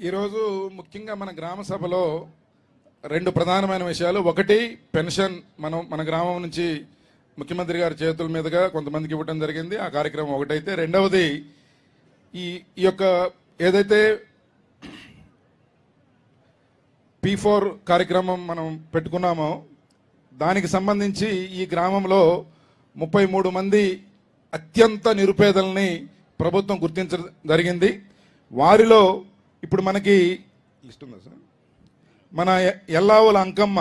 ఈరోజు ముఖ్యంగా మన గ్రామ సభలో రెండు ప్రధానమైన విషయాలు. ఒకటి పెన్షన్. మనం మన గ్రామం నుంచి ముఖ్యమంత్రి గారి చేతుల మీదుగా కొంతమందికి ఇవ్వడం జరిగింది. ఆ కార్యక్రమం ఒకటైతే. రెండవది ఈ ఈ యొక్క ఏదైతే పీ ఫోర్ కార్యక్రమం మనం పెట్టుకున్నామో దానికి సంబంధించి ఈ గ్రామంలో ముప్పై మూడు మంది అత్యంత నిరుపేదల్ని ప్రభుత్వం గుర్తించడం జరిగింది. వారిలో ఇప్పుడు మనకి లిస్ట్ ఉందా సార్? మన ఎల్లావుల అంకమ్మ